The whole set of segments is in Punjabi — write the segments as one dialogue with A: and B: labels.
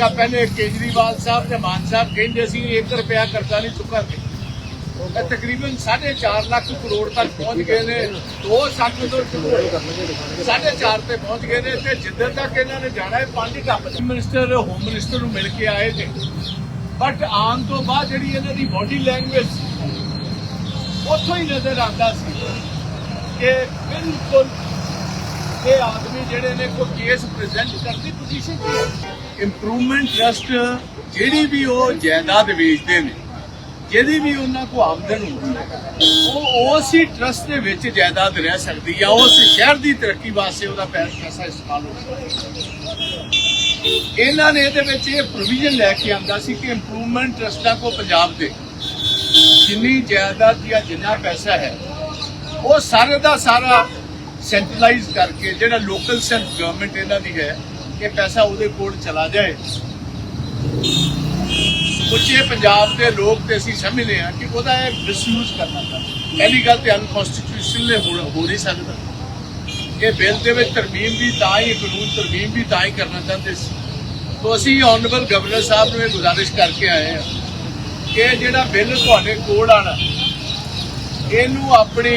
A: ਹੋਏਗਾ ਪਹਿਲੇ ਕੇਜਰੀਵਾਲ ਸਾਹਿਬ ਤੇ ਮਾਨ ਸਾਹਿਬ ਕਹਿੰਦੇ ਸੀ 1 ਰੁਪਿਆ ਕਰਜ਼ਾ ਨਹੀਂ ਚੁੱਕਾਂਗੇ। ਇਹ ਤਕਰੀਬਨ 4.5 ਲੱਖ ਕਰੋੜ ਤੱਕ ਪਹੁੰਚ ਗਏ ਨੇ। ਦੋ ਸੱਤ ਤੋਂ ਸ਼ੁਰੂ ਹੋਏ 4.5 ਤੇ ਪਹੁੰਚ ਗਏ ਨੇ ਤੇ ਜਿੱਦਾਂ ਤੱਕ ਇਹਨਾਂ ਨੇ ਜਾਣਾ ਹੈ, ਪੰਜ ਟੱਪ ਮਿਨਿਸਟਰ ਹੋਮ ਮਿਨਿਸਟਰ ਨੂੰ ਮਿਲ ਕੇ ਆਏ ਨੇ। ਬਟ ਆਉਣ ਤੋਂ ਬਾਅਦ ਜਿਹੜੀ ਇਹਨਾਂ ਦੀ ਬਾਡੀ ਲੈਂਗੁਏਜ ਉੱਥੋਂ ਹੀ ਨਜ਼ਰ ਆਉਂਦਾ ਸੀ ਕਿ ਬਿਲਕੁਲ ਇਹ ਆਦਮੀ ਜਿਹੜੇ ਨੇ, ਕੋਈ ਕੇਸ ਪ੍ਰੈਜ਼ੈਂਟ ਕਰਦੀ ਪੋਜੀਸ਼ਨ ਕੀ ਹੈ ਇੰਪਰੂਵਮੈਂਟ ਟਰਸਟ ਜਿਹੜੀ ਵੀ ਉਹ ਜਾਇਦਾਦ ਵੇਚਦੇ ਨੇ ਜਿਹਦੀ ਵੀ ਉਹਨਾਂ ਕੋ ਆਮਦਨ ਹੁੰਦੀ ਹੈ, ਉਹ ਉਸ ਹੀ ਟਰਸਟ ਦੇ ਵਿੱਚ ਜਾਇਦਾਦ ਰਹਿ ਸਕਦੀ ਹੈ ਉਸ ਸ਼ਹਿਰ ਦੀ ਤਰੱਕੀ ਵਾਸਤੇ ਉਹਦਾ ਪੈਸਾ ਇਸਤੇਮਾਲ ਹੋ ਸਕਦਾ ਇਹਨਾਂ ਨੇ ਇਹਦੇ ਵਿੱਚ ਇਹ ਪ੍ਰੋਵੀਜ਼ਨ ਲੈ ਕੇ ਆਂਦਾ ਸੀ ਕਿ ਇੰਪਰੂਵਮੈਂਟ ਟਰਸਟਾਂ ਕੋ ਪੰਜਾਬ ਦੇ ਜਿੰਨੀ ਜਾਇਦਾਦ ਜਾਂ ਜਿੰਨਾ ਪੈਸਾ ਹੈ, ਉਹ ਸਾਰੇ ਦਾ ਸਾਰਾ ਸੈਂਟਰਲਾਈਜ਼ ਕਰਕੇ ਜਿਹੜਾ ਲੋਕਲ ਸੈਲਫ ਗਵਰਨਮੈਂਟ ਇਹਨਾਂ ਦੀ ਹੈ ਇਹ ਪੈਸਾ ਉਹਦੇ ਕੋਲ ਚਲਾ ਜਾਏ। ਉੱਚੇ ਪੰਜਾਬ ਦੇ ਲੋਕ ਤੇ ਅਸੀਂ ਸਮਝਦੇ ਹਾਂ ਕਿ ਉਹਦਾ ਇਹ ਮਿਸਯੂਜ਼ ਕਰਨਾ ਚਾਹੁੰਦੇ ਪਹਿਲੀ ਗੱਲ ਤੇ ਅਨਕਨਸਟੀਟਿਊਸ਼ਨਲ ਹੋ ਨਹੀਂ ਸਕਦਾ। ਇਹ ਬਿੱਲ ਦੇ ਵਿੱਚ ਤਰਮੀਮ ਵੀ ਤਾਂ ਹੀ, ਕਾਨੂੰਨ ਤਰਮੀਮ ਵੀ ਤਾਂ ਹੀ ਕਰਨਾ ਚਾਹੁੰਦੇ ਸੀ। ਤੋਂ ਅਸੀਂ ਆਨਰੇਬਲ ਗਵਰਨਰ ਸਾਹਿਬ ਨੂੰ ਇਹ ਗੁਜ਼ਾਰਿਸ਼ ਕਰਕੇ ਆਏ ਹਾਂ ਕਿ ਜਿਹੜਾ ਬਿੱਲ ਤੁਹਾਡੇ ਕੋਲ ਆਣਾ ਇਹਨੂੰ ਆਪਣੀ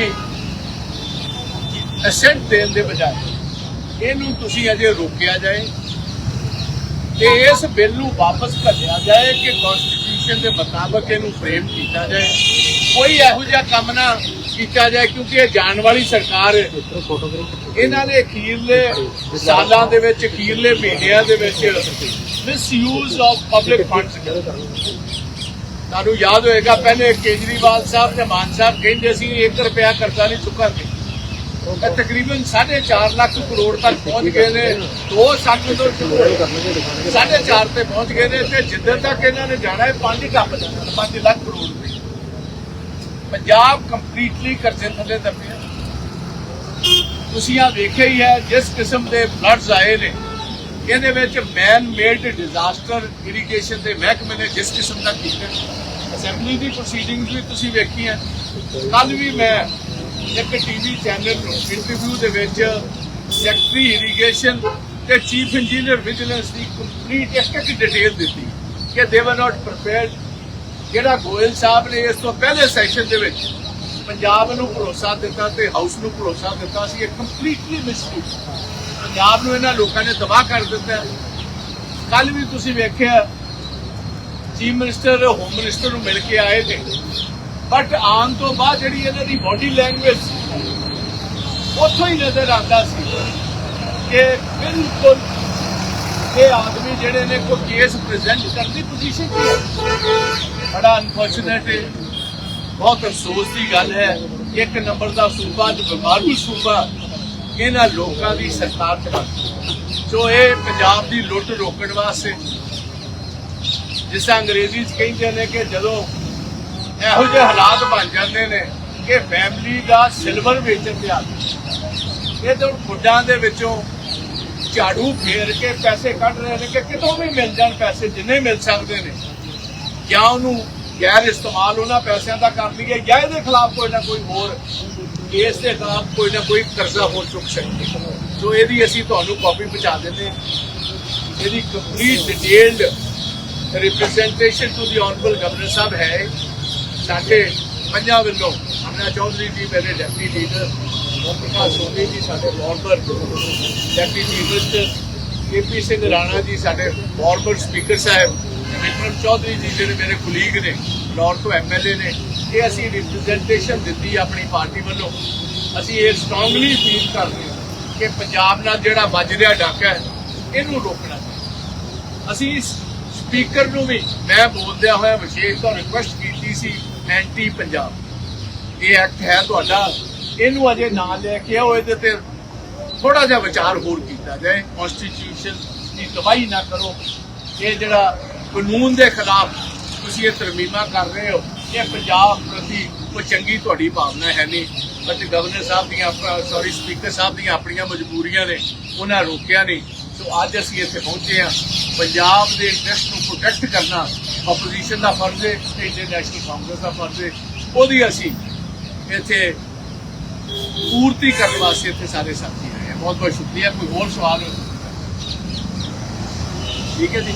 A: ਅਸੈਂਟ ਦੇਣ ਦੇ ਬਜਾਏ, ਇਹਨੂੰ ਤੁਸੀਂ ਅਜੇ ਰੋਕਿਆ ਜਾਏ। ਤੇ ਇਸ ਬਿੱਲ ਨੂੰ ਵਾਪਸ ਭੇਜਿਆ ਜਾਏ ਕਿ ਕਨਸਟੀਟਿਊਸ਼ਨ ਦੇ ਮੁਤਾਬਕ ਇਹਨੂੰ ਫਰੇਮ ਕੀਤਾ ਜਾਏ। ਕੋਈ ਇਹੋ ਜਿਹਾ ਕੰਮ ਨਾ ਕੀਤਾ ਜਾਏ ਕਿਉਂਕਿ ਇਹ ਜਾਣ ਵਾਲੀ ਸਰਕਾਰ ਇਹਨਾਂ ਨੇ ਅਖੀਰਲੇ ਸਾਲਾਂ ਦੇ ਵਿੱਚ ਅਖੀਰਲੇ ਮਹੀਨਿਆਂ ਦੇ ਵਿੱਚ ਮਿਸਯੂਜ਼ ਆਫ ਪਬਲਿਕ ਫੰਡਸ ਤੁਹਾਨੂੰ ਯਾਦ ਹੋਏਗਾ, ਪਹਿਲੇ ਕੇਜਰੀਵਾਲ ਸਾਹਿਬ ਤੇ ਮਾਨ ਸਾਹਿਬ ਕਹਿੰਦੇ ਸੀ 1 ਰੁਪਿਆ ਕਰਜ਼ਾ ਨਹੀਂ ਚੁੱਕਾਂਗੇ ਇਹ ਤਕਰੀਬਨ 4.5 ਲੱਖ ਕਰੋੜ ਤੱਕ ਪਹੁੰਚ ਗਏ ਨੇ। ਦੋ ਸੱਤ ਤੋਂ ਸ਼ੁਰੂ 4.5 ਤੇ ਪਹੁੰਚ ਗਏ ਨੇ ਤੇ ਜਿੱਦਾਂ ਤੱਕ ਇਹਨਾਂ ਨੇ ਜਾਣਾ ਹੈ 5 ਟੱਪ ਜਾਣਾ 5 ਲੱਖ ਕਰੋੜ ਰੁਪਏ। ਪੰਜਾਬ ਕੰਪਲੀਟਲੀ ਕਰਜ਼ੇ ਥੱਲੇ ਦੱਬਿਆ ਤੁਸੀਂ ਆ ਵੇਖਿਆ ਹੀ ਹੈ, ਜਿਸ ਕਿਸਮ ਦੇ ਫਲੱਡਸ ਆਏ ਨੇ, ਇਹਦੇ ਵਿੱਚ ਮੈਨ ਮੇਡ ਡਿਜ਼ਾਸਟਰ ਇਰੀਗੇਸ਼ਨ ਦੇ ਮਹਿਕਮੇ ਨੇ ਜਿਸ ਕਿਸਮ ਦਾ ਕੀਤਾ। ਅਸੈਂਬਲੀ ਦੀ ਪ੍ਰੋਸੀਡਿੰਗਸ ਵੀ ਤੁਸੀਂ ਵੇਖੀਆਂ। ਕੱਲ ਵੀ ਮੈਂ ਇੱਕ ਟੀਵੀ ਚੈਨਲ ਨੂੰ ਇੰਟਰਵਿਊ ਦੇ ਵਿੱਚ ਸੈਕਟਰੀ ਇਰੀਗੇਸ਼ਨ ਤੇ ਚੀਫ ਇੰਜੀਨੀਅਰ ਵਿਜੀਲੈਂਸ ਦੀ ਕੰਪਲੀਟ ਇੱਕ ਇੱਕ ਡਿਟੇਲ ਦਿੱਤੀ ਕਿ ਦੇ ਵਰ ਨਾਟ ਪ੍ਰੀਪੇਅਰਡ ਜਿਹੜਾ ਗੋਇਲ ਸਾਹਿਬ ਨੇ ਇਸ ਤੋਂ ਪਹਿਲੇ ਸੈਸ਼ਨ ਦੇ ਵਿੱਚ ਪੰਜਾਬ ਨੂੰ ਭਰੋਸਾ ਦਿੱਤਾ ਤੇ ਹਾਊਸ ਨੂੰ ਭਰੋਸਾ ਦਿੱਤਾ ਸੀ, ਇਹ ਕੰਪਲੀਟਲੀ ਮਿਸਯੂਜ਼ ਪੰਜਾਬ ਨੂੰ ਇਹਨਾਂ ਲੋਕਾਂ ਨੇ ਤਬਾਹ ਕਰ ਦਿੱਤਾ। ਕੱਲ ਵੀ ਤੁਸੀਂ ਵੇਖਿਆ, ਚੀਫ ਮਿਨਿਸਟਰ ਹੋਮ ਮਿਨਿਸਟਰ ਨੂੰ ਮਿਲ ਕੇ ਆਏ ਨੇ। ਬਟ ਆਉਣ ਤੋਂ ਬਾਅਦ ਜਿਹੜੀ ਇਹਨਾਂ ਦੀ ਬਾਡੀ ਲੈਂਗੁਏਜ ਉੱਥੋਂ ਹੀ ਨਜ਼ਰ ਆਉਂਦਾ ਸੀ ਕਿ ਬਿਲਕੁਲ ਇਹ ਆਦਮੀ ਜਿਹੜੇ ਨੇ ਕੋਈ ਕੇਸ ਪ੍ਰੈਜ਼ੈਂਟ ਕਰਦੀ ਪੋਜੀਸ਼ਨ ਕੀ ਹੈ ਬੜਾ ਅਨਫੋਰਚੂਨੇਟ ਹੈ। ਬਹੁਤ ਅਫਸੋਸ ਦੀ ਗੱਲ ਹੈ। ਇੱਕ ਨੰਬਰ ਦਾ ਸੂਬਾ ਤੇ ਬਿਮਾਰੂ ਸੂਬਾ, ਇਹਨਾਂ ਲੋਕਾਂ ਦੀ ਸਰਕਾਰ ਚਲਾ ਸੋ ਇਹ ਪੰਜਾਬ ਦੀ ਲੁੱਟ ਰੋਕਣ ਵਾਸਤੇ, ਜਿਸ ਅੰਗਰੇਜ਼ੀ 'ਚ ਕਹਿੰਦੇ ਨੇ ਕਿ ਜਦੋਂ ਇਹੋ ਜਿਹੇ ਹਾਲਾਤ ਬਣ ਜਾਂਦੇ ਨੇ ਕਿ ਫੈਮਿਲੀ ਦਾ ਸਿਲਵਰ ਵੇਚਣ ਤੇ ਆ ਇਹ ਤਾਂ ਖੁੱਡਾਂ ਦੇ ਵਿੱਚੋਂ ਝਾੜੂ ਫੇਰ ਕੇ ਪੈਸੇ ਕੱਢ ਰਹੇ ਨੇ ਕਿ ਕਿਤੋਂ ਵੀ ਮਿਲ ਜਾਣ ਪੈਸੇ, ਜਿੰਨੇ ਮਿਲ ਸਕਦੇ ਨੇ। ਜਾਂ ਉਹਨੂੰ ਗੈਰ ਇਸਤੇਮਾਲ ਉਹਨਾਂ ਪੈਸਿਆਂ ਦਾ ਕਰ ਲਈਏ, ਜਾਂ ਇਹਦੇ ਖਿਲਾਫ ਕੋਈ ਨਾ ਕੋਈ ਹੋਰ ਕੇਸ ਦੇ ਖਿਲਾਫ ਕੋਈ ਨਾ ਕੋਈ ਕਰਜ਼ਾ ਹੋ ਚੁੱਕ ਸਕਦੇ। ਸੋ ਇਹਦੀ ਅਸੀਂ ਤੁਹਾਨੂੰ ਕਾਪੀ ਪਹੁੰਚਾ ਦਿੰਦੇ ਹਾਂ। ਇਹਦੀ complete detailed representation to the honourable governor ਸਾਹਿਬ ਹੈ। ਸਾਡੇ ਪੰਜਾਂ ਵੱਲੋਂ ਅਮਨਾ ਚੌਧਰੀ ਜੀ ਮੇਰੇ ਡਿਪਟੀ ਲੀਡਰ ਓਮ ਪ੍ਰਕਾਸ਼ ਸੋਨੀ ਜੀ ਸਾਡੇ former deputy chief minister KP Singh Rana ji ਸਾਡੇ ਫਾਰਮਰ ਸਪੀਕਰ ਸਾਹਿਬ ਤੇ ਵਿਕਰਮ ਚੌਧਰੀ ਜੀ ਜਿਹੜੇ ਮੇਰੇ ਕੁਲੀਗ ਨੇ, ਲਾਹੌਰ ਤੋਂ ਐਮਐਲਏ ਨੇ, ਇਹ ਅਸੀਂ ਰਿਪਰੈਜ਼ੈਂਟੇਸ਼ਨ ਦਿੱਤੀ ਆਪਣੀ ਪਾਰਟੀ ਵੱਲੋਂ। ਅਸੀਂ ਇਹ ਸਟਰੋਂਗਲੀ ਫੀਲ ਕਰਦੇ ਹਾਂ ਕਿ ਪੰਜਾਬ ਨਾਲ ਜਿਹੜਾ ਵੱਜ ਰਿਹਾ ਡਾਕਾ ਹੈ, ਇਹਨੂੰ ਰੋਕਣਾ ਚਾਹੀਦਾ। ਅਸੀਂ ਸਪੀਕਰ ਨੂੰ ਵੀ ਮੈਂ ਬੋਲਦਿਆਂ ਹੋਇਆ ਵਿਸ਼ੇਸ਼ ਤੋਂ ਰਿਕੁਐਸਟ ਕੀਤੀ ਸੀ, ਐਂਟੀ ਪੰਜਾਬ। ਇਹ ਐਕਟ ਹੈ ਤੁਹਾਡਾ। ਇਹਨੂੰ ਅਜੇ ਨਾ ਲੈ ਕੇ ਆਓ, ਇਹਦੇ ਤੇ ਥੋੜਾ ਜਿਹਾ ਵਿਚਾਰ ਹੋਰ ਕੀਤਾ ਜਾਏ। ਕਨਸਟੀਟਿਊਸ਼ਨ ਦੀ ਤਬਾਹੀ ਨਾ ਕਰੋ। ਇਹ ਜਿਹੜਾ ਕਾਨੂੰਨ ਦੇ ਖਿਲਾਫ ਤੁਸੀਂ ਇਹ ਤਰਮੀਮਾਂ ਕਰ ਰਹੇ ਹੋ, ਇਹ ਪੰਜਾਬ ਪ੍ਰਤੀ ਕੋਈ ਚੰਗੀ ਤੁਹਾਡੀ ਭਾਵਨਾ ਹੈ ਨਹੀਂ। ਬਟ ਗਵਰਨਰ ਸਾਹਿਬ ਦੀਆਂ ਸੌਰੀ ਸਪੀਕਰ ਸਾਹਿਬ ਦੀਆਂ ਆਪਣੀਆਂ ਮਜਬੂਰੀਆਂ ਨੇ, ਉਹਨਾਂ ਰੋਕਿਆ ਨਹੀਂ। ਸੋ ਅੱਜ ਅਸੀਂ ਇੱਥੇ ਪਹੁੰਚੇ ਹਾਂ। ਪੰਜਾਬ ਦੇ ਇੰਟਰਸਟ ਨੂੰ ਪ੍ਰੋਟੈਕਟ ਕਰਨਾ ਆਪੋਜੀਸ਼ਨ ਦਾ ਫਰਜ਼ ਹੈ ਇੰਡੀਅਨ ਨੈਸ਼ਨਲ ਕਾਂਗਰਸ ਦਾ ਫਰਜ਼ ਹੈ। ਉਹਦੀ ਅਸੀਂ ਇੱਥੇ ਪੂਰਤੀ ਕਰਨ ਵਾਸਤੇ ਇੱਥੇ ਸਾਰੇ ਸਾਥੀ ਆਏ ਹਾਂ। ਬਹੁਤ ਬਹੁਤ ਸ਼ੁਕਰੀਆ। ਕੋਈ ਹੋਰ ਸਵਾਲ? ਠੀਕ ਹੈ ਜੀ।